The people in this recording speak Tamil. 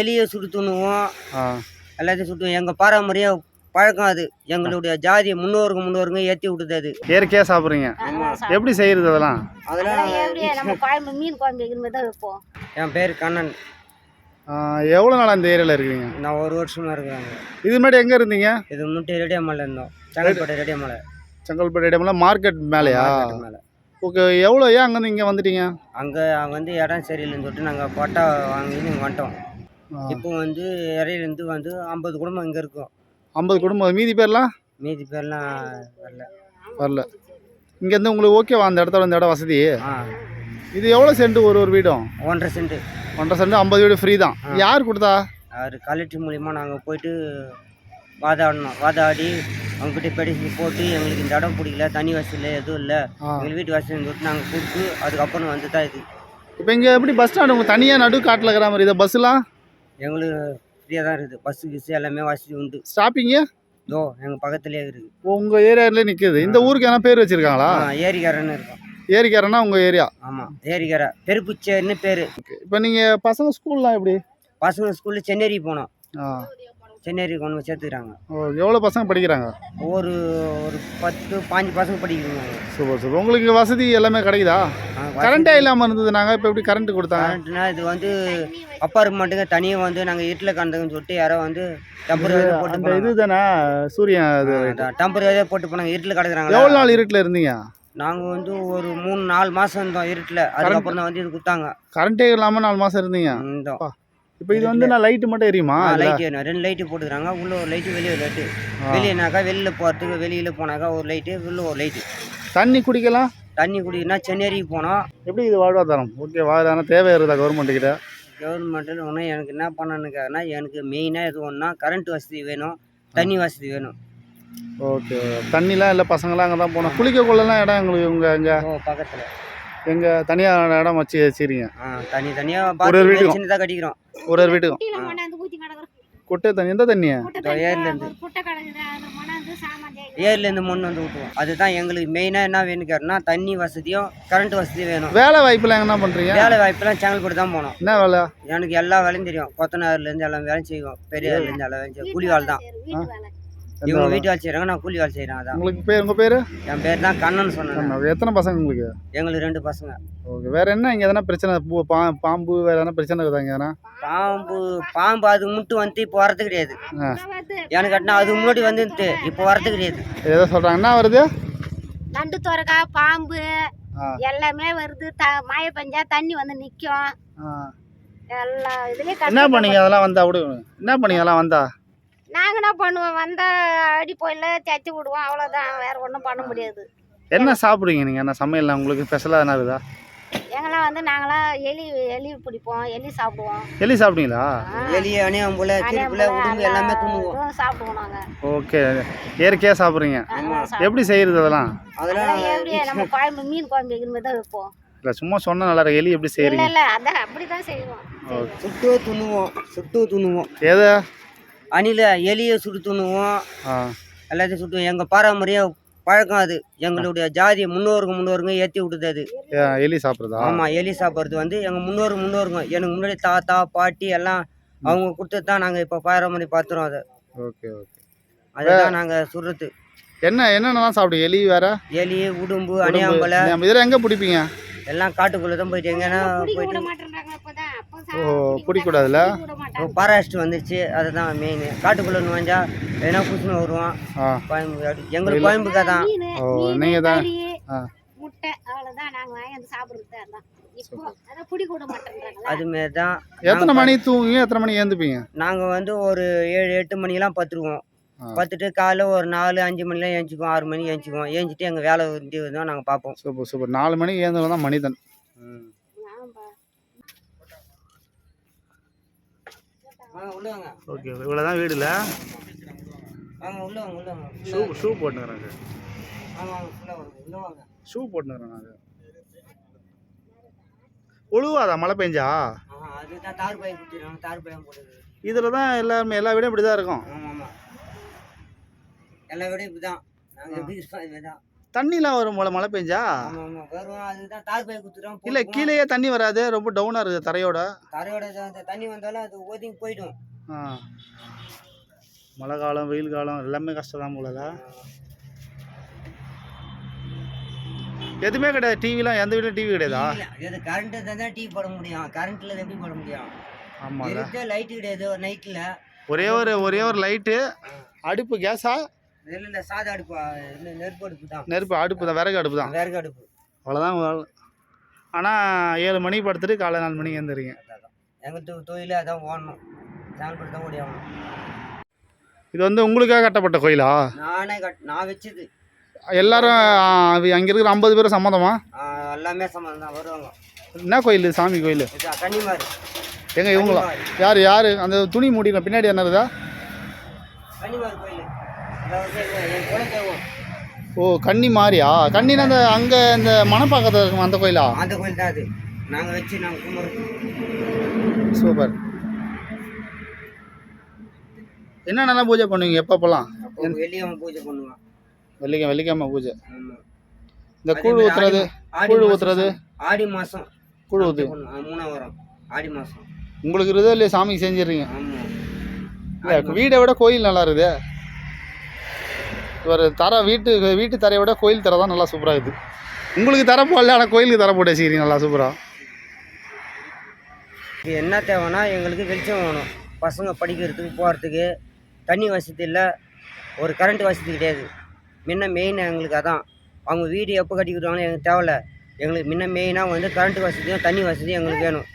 எலியை சுட்டு துண்ணுவோம் எல்லாத்தையும் சுட்டுவோம் எங்கள் பாரம்பரிய பழக்கம் அது. எங்களுடைய ஜாதி முன்னோருங்க முன்னோருங்க ஏற்றி விட்டுது அது. இயற்கையாக சாப்பிட்றீங்க. எப்படி செய்கிறது அதெல்லாம்? அதெல்லாம் குழம்பு மீன் குழம்பு வைக்கிற மாதிரி தான் வைப்போம். என் பேர் கண்ணன். எவ்வளோ நாளாக இந்த ஏரியாவில் இருக்கிறீங்க? நான் ஒரு வருஷமா இருக்கிறாங்க. இது முன்னாடி எங்கே இருந்தீங்க? இது முட்டை ரெடியாமலை இருந்தோம். செங்கல்பட்டு ரெடியாமலை செங்கல்பட்டு இடமெல்லாம் மார்க்கெட் மேலேயா? மேலே. ஓகே எவ்வளோ ஏன் அங்கேருந்து இங்கே வந்துட்டீங்க? அங்கே வந்து இடம் சரியில்லைன்னு சொல்லிட்டு நாங்கள் பட்டா வாங்கி இங்கே வந்துட்டோம். இப்போ வந்து இறையிலேருந்து வந்து ஐம்பது குடும்பம் இங்கே இருக்கும். ஐம்பது குடும்பம். மீதி பேர்லாம்? மீதி பேர்லாம் வரல. வரல. இங்கேருந்து உங்களுக்கு ஓகேவா? அந்த இடத்துல இந்த இடம் வசதி? இது எவ்வளோ சென்ட் ஒரு ஒரு வீடும்? ஒன்றரை சென்ட்டு ஒன்றரை சென்ட் ஐம்பது வீடு ஃப்ரீ தான். யார் கொடுத்தா? அவர் கலெக்டர் மூலிமா நாங்கள் போயிட்டு வாதாடணும். வாதாடி அவங்ககிட்ட பெடிஷன் போட்டு எங்களுக்கு இந்த இடம் பிடிக்கல தண்ணி வசதி இல்லை எதுவும் இல்லை. எங்கள் வீட்டு வசதி சொல்லிட்டு நாங்கள் கொடுத்து அதுக்கப்புறம் வந்து தான் இது. இப்போ இங்கே எப்படி பஸ் ஸ்டாண்டு உங்கள் தனியாக நடு காட்டில் இருக்கிற மாதிரி இதை? பஸ்ஸுலாம் எங்களுக்கு ஃப்ரீயாக தான் இருக்குது. பஸ்ஸு கிஸ்ஸு எல்லாமே வசதி உண்டு. ஸ்டாப்பிங்கு இதோ எங்கள் பக்கத்துலேயே இருக்குது. உங்கள் ஏரியாவிலே நிற்குது இந்த ஊருக்கு என்ன பேர் வச்சுருக்காங்களா? ஏரிக்கரைன்னு இருக்கும். ஏரிக்காரன்னா உங்கள் ஏரியா ஆமாம் ஏரிக்கரை. பெருப்புச்சேரின்னு பேர். இப்போ நீங்கள் பசங்க ஸ்கூல்லாம் எப்படி? பசங்க ஸ்கூலில் சென்னேரி போனோம். ஆ. சென்னேரி கொண்டு போய் சேர்த்துக்கிறாங்க. ஓ எவ்வளோ பசங்க படிக்கிறாங்க? ஒரு ஒரு பத்து பாஞ்சு பசங்க படிக்கிறாங்க. Super super. உங்களுக்கு வசதி எல்லாமே கிடைக்குதா? கரண்டே இல்லாமல் இருந்தது நாங்கள் இப்போ எப்படி கரண்ட் கொடுத்தாங்க? கரண்ட்னா இது வந்து அப்பார்ட்மெண்ட்டுங்க தனியாக வந்து நாங்கள் வீட்டில் கண்டதுன்னு சொல்லிட்டு யாரோ வந்து டெம்பரரி போட்டு இது தானே சூரியன் அது டெம்பரரியாக போட்டு போனாங்க. இருட்டில் கிடக்குறாங்க எவ்வளோ நாள் இருட்டில் இருந்தீங்க? நாங்கள் வந்து ஒரு மூணு நாலு மாதம் இருந்தோம் இருட்டில். அதுக்கப்புறம் தான் வந்து இது கொடுத்தாங்க. கரண்டே இல்லாமல் நாலு மாதம் இருந்தீங்க? இருந்தோம் இப்போ இது வந்து நான் லைட்டு மட்டும் எரியுமா? லைட் வேணும் ரெண்டு லைட்டு போட்டுக்கிறாங்க. உள்ள ஒரு லைட்டு வெளியே ஒரு லைட்டு. வெளியேனாக்கா வெளியில் போகிறதுக்கு வெளியில் போனாக்கா ஒரு லைட்டு உள்ள ஒரு லைட்டு தண்ணி குடிக்கலாம்? தண்ணி குடிக்கணும்னா சென்னேரிக்கு போனோம் எப்படி இது வாழ்வாதாரம்? ஓகே வாழ்வாதாரம் தேவை இருக்குதா கவர்மெண்ட் கிட்ட? கவர்மெண்ட்டில் ஒன்றும் எனக்கு என்ன பண்ணணுக்காருன்னா எனக்கு மெயினாக எது ஒன்றா கரண்ட் வசதி வேணும். தண்ணி வசதி வேணும். ஓகே. தண்ணிலாம் இல்லை பசங்களாம் அங்கே தான் போனோம் குளிக்க கொள்ளலாம் இடம் எங்களுக்கு உங்கள் எங்கே? ஓ பக்கத்தில். எங்கள் தனியாக இடம் வச்சு வச்சுக்கிறீங்க ஆ தனி தனியாக ஒரு. சின்னதாக கட்டிக்கிறோம். ஒரு ஒரு வீட்டுக்கும் குட்டை தண்ணி எந்த தண்ணியா? ஏர்லேருந்து. ஏர்லேருந்து மண் வந்து விட்டுவோம் அதுதான் எங்களுக்கு மெயினாக என்ன வேணுக்காருன்னா தண்ணி வசதியும் கரண்ட் வசதியும் வேணும். வேலை வாய்ப்புலாம் என்ன பண்ணுறீங்க வேலை வாய்ப்பெல்லாம் செங்கல்பட்டு தான் போனோம். என்ன வேலை? எனக்கு எல்லா வேலையும் தெரியும். கொத்தனார்லேருந்து எல்லாம் வேலையும் செய்வோம். பெரியார்லேருந்து எல்லாம் வேலையும் செய்வோம். கூலி வேலை தான். இவங்க? வீட்டு வேலை செய்கிறாங்க நான் கூலி வேலை செய்கிறேன் அதான். உங்களுக்கு பேர் உங்கள் பேர்? என் பேர் தான் கண்ணன் சொன்னேன் எத்தனை பசங்க உங்களுக்கு? எங்களுக்கு ரெண்டு பசங்க. ஓகே வேற என்ன இங்கே எதனா பிரச்சனை? பூ பா பாம்பு வேற எதனா பிரச்சனை இருக்குதா இங்கே எதனா? பாம்பு பாம்பு அது மட்டும் வந்து இப்போ வரது கிடையாது. எனக்கு கட்டினா அது முன்னாடி வந்துட்டு இப்போ வரது கிடையாது. ஏதோ சொல்கிறாங்க என்ன வருது? நண்டு துறக்கா பாம்பு. எல்லாமே வருது. த மழை பெஞ்சா தண்ணி வந்து நிற்கும். எல்லா இதுலேயும் என்ன பண்ணீங்க? அதெல்லாம் வந்தா விடு. என்ன பண்ணீங்க? அதெல்லாம் வந்தா? நாங்கள் என்ன பண்ணுவோம்? வந்தால் அடி போயில தச்சு விடுவோம் அவ்வளோதான் வேற ஒன்றும் பண்ண முடியாது. என்ன சாப்பிடுவீங்க நீங்கள் என்ன சமையல்? உங்களுக்கு ஸ்பெஷலாக என்ன இருக்குதா? எங்கெல்லாம் வந்து நாங்களாம் எலி எலி பிடிப்போம் எலி சாப்பிடுவோம். எலி சாப்பிட்டீங்களா வெளியே அணியம் போல திருப்புல உடம்பு எல்லாமே துண்ணுவோம் சாப்பிடுவோம் நாங்கள் ஓகே. இயற்கையாக சாப்பிட்றீங்க. எப்படி செய்கிறது அதெல்லாம்? அதெல்லாம் எப்படி நம்ம குழம்பு மீன் குழம்பு வைக்கிற மாதிரி தான் வைப்போம். இல்லை சும்மா சொன்ன நல்லா இருக்கு எலி எப்படி இல்லை செய்கிறீங்க இல்லை அதான் அப்படி தான் செய்வோம் சுட்டு துண்ணுவோம் சுட்டு துண்ணுவோம் எது? அணில எலியை சுட்டு துண்ணுவோம் எல்லாத்தையும் சுட்டுவோம் எங்கள் பாரம்பரிய பழக்கம் அது. எங்களுடைய ஜாதி முன்னோருங்க முன்னோருங்க ஏற்றி விட்டுது அது. எலி சாப்பிட்றதா? ஆமாம் எலி சாப்பிட்றது வந்து எங்கள் முன்னோர் முன்னோருங்க. எனக்கு முன்னாடி தாத்தா பாட்டி எல்லாம் அவங்க கொடுத்தது தான் நாங்கள் இப்போ பாரம்பரிய பார்த்துறோம் அதை. Okay okay. அதுதான் நாங்கள் சுடுறது. என்ன என்னென்னலாம் சாப்பிடுங்க எலி வேற? எலி உடும்பு அணியாம்பலை இதில் எங்கே பிடிப்பீங்க? எல்லாம் காட்டுக்குள்ளே தான் போயிட்டு எங்கன்னா போயிட்டு மாட்டேன்றாங்க அப்பதான். அப்போ ஓ பிடிக்கூடாதுல்ல பாராஸ்ட் வந்துச்சு அதுதான் மெயின் காட்டுக்குள்ளே நுழைஞ்சா எதனா குசுன்னு வருவான் ஆ. கோயம்பு எங்களுக்கு கோயம்புக்கா தான் ஓ, தான். முட்டை அவ்வளவுதான். நாங்க வாங்கி வந்து சாப்பிடுறது அதான். அதுமாரி தான் எத்தனை மணி தூங்குவீங்க? எத்தனை மணி ஏந்துப்பீங்க? நாங்கள் வந்து ஒரு ஏழு எட்டு மணிக்கெல்லாம் பத்துருவோம். பத்துட்டு காலைல ஒரு நாலு அஞ்சு மணிலாம் ஏஞ்சிக்குவோம் ஆறு மணிக்கு ஏஞ்சிக்குவோம். ஏஞ்சிட்டு எங்கள் வேலை வந்து நாங்கள் பார்ப்போம். Super super. நாலு மணிக்கு ஏந்தவங்க தான் மனிதன். வாங்க ஓகே இவ்வளோ தான் வீடுல வாங்க உள்ள வாங்க உள்ள வாங்க. ஷூ ஷூ உள்ள வாங்க ஷூ போட்டுக்கிறேன் நாங்கள் ஒழுவாதா மழை பெஞ்சா? இதில் தான் எல்லாருமே எல்லா வீடும் இப்படி தான் இருக்கும் எல்லா விடையும் இப்படி தான் தண்ணிலாம் வரும் போல மழை பெஞ்சா? ஆமாம் ஆமாம் இல்லை கீழேயே தண்ணி வராது ரொம்ப டவுனாக இருக்குது தரையோட? தரையோட தண்ணி வந்தாலும் அது ஒதுங்கி போயிடும். மழை காலம் வெயில் காலம் எல்லாமே கஷ்டம் தான் போலல எதுவுமே கிடையாது டிவிலாம் எந்த வீட்லையும் டிவி கிடையாதா? இது கரண்ட் தான் டிவி போட முடியும். கரண்ட்ல எப்படி போட முடியும்? இருக்க லைட் கிடையாது ஒரு நைட்டில் ஒரே ஒரு ஒரே ஒரு லைட்டு அடுப்பு கேஸா இந்த சாதா அடுப்பு நெருப்பு அடுப்பு தான். நெருப்பு அடுப்பு தான் விறகு அடுப்பு தான். விறகு அடுப்பு. அவ்வளோதான் ஆனால் ஏழு மணிக்கு படுத்துட்டு காலை நாலு மணிக்கு எழுந்திரிங்க அதான் எங்கள் தொழில் அதான் ஓடணும். சேனல் தான் ஓடி ஆகணும். இது வந்து உங்களுக்காக கட்டப்பட்ட கோயிலா? நானே கட் நான் வச்சது. எல்லாரும் அங்கே இருக்கிற ஐம்பது பேரும் சம்மதமா? ஆ, எல்லாமே சம்மந்தம் தான் வருவாங்க. என்ன கோயில்? சாமி கோயில்? கன்னிமாரி. எங்க இவங்களா? யார் யார்? அந்த துணி மூடின பின்னாடி என்னதுதா கன்னிமாரி கோயில். ஓ கன்னி மாறியா? கன்னினா அந்த அங்கே இந்த மணப்பாக்கத்தில் இருக்கும் அந்த கோயிலா? அந்த கோயில் தான் அது. நாங்கள் வச்சு நாங்கள் கும்பிட்றோம். சூப்பர். என்னென்னலாம் பூஜை பண்ணுவீங்க? எப்பப்போலாம் வெள்ளியம்மன் பூஜை பண்ணுவோம். வெள்ளிக்கிழமை வெள்ளிக்கிழமை பூஜை. இந்த கூழ் ஊத்துறது கூழ் ஊத்துறது. ஆடி மாதம் கூழ் ஊத்து. மூணாம் வாரம் ஆடி மாதம் உங்களுக்கு இருக்குதோ இல்லையா சாமிக்கு செஞ்சிடுறீங்க. இல்லை வீடை விட கோயில் நல்லா இருக்குது. ஒரு தர வீட்டு வீட்டு தரையை விட கோயில் தர தான் நல்லா சூப்பராக இருக்குது. உங்களுக்கு தர போடல ஆனால் கோயிலுக்கு தர போட்டு சரி நல்லா சூப்பராக இது என்ன தேவைன்னா எங்களுக்கு வெளிச்சம் வேணும். பசங்க படிக்கிறதுக்கு போகிறதுக்கு தண்ணி வசதி இல்லை. ஒரு கரண்ட் வசதி கிடையாது. முன்ன மெயின் எங்களுக்கு அதான். அவங்க வீடு எப்போ கட்டி கொடுத்தாங்களோ எங்களுக்கு தேவையில்ல. எங்களுக்கு முன்ன மெயினாக வந்து கரண்ட் வசதியும் தண்ணி வசதியும் எங்களுக்கு வேணும்.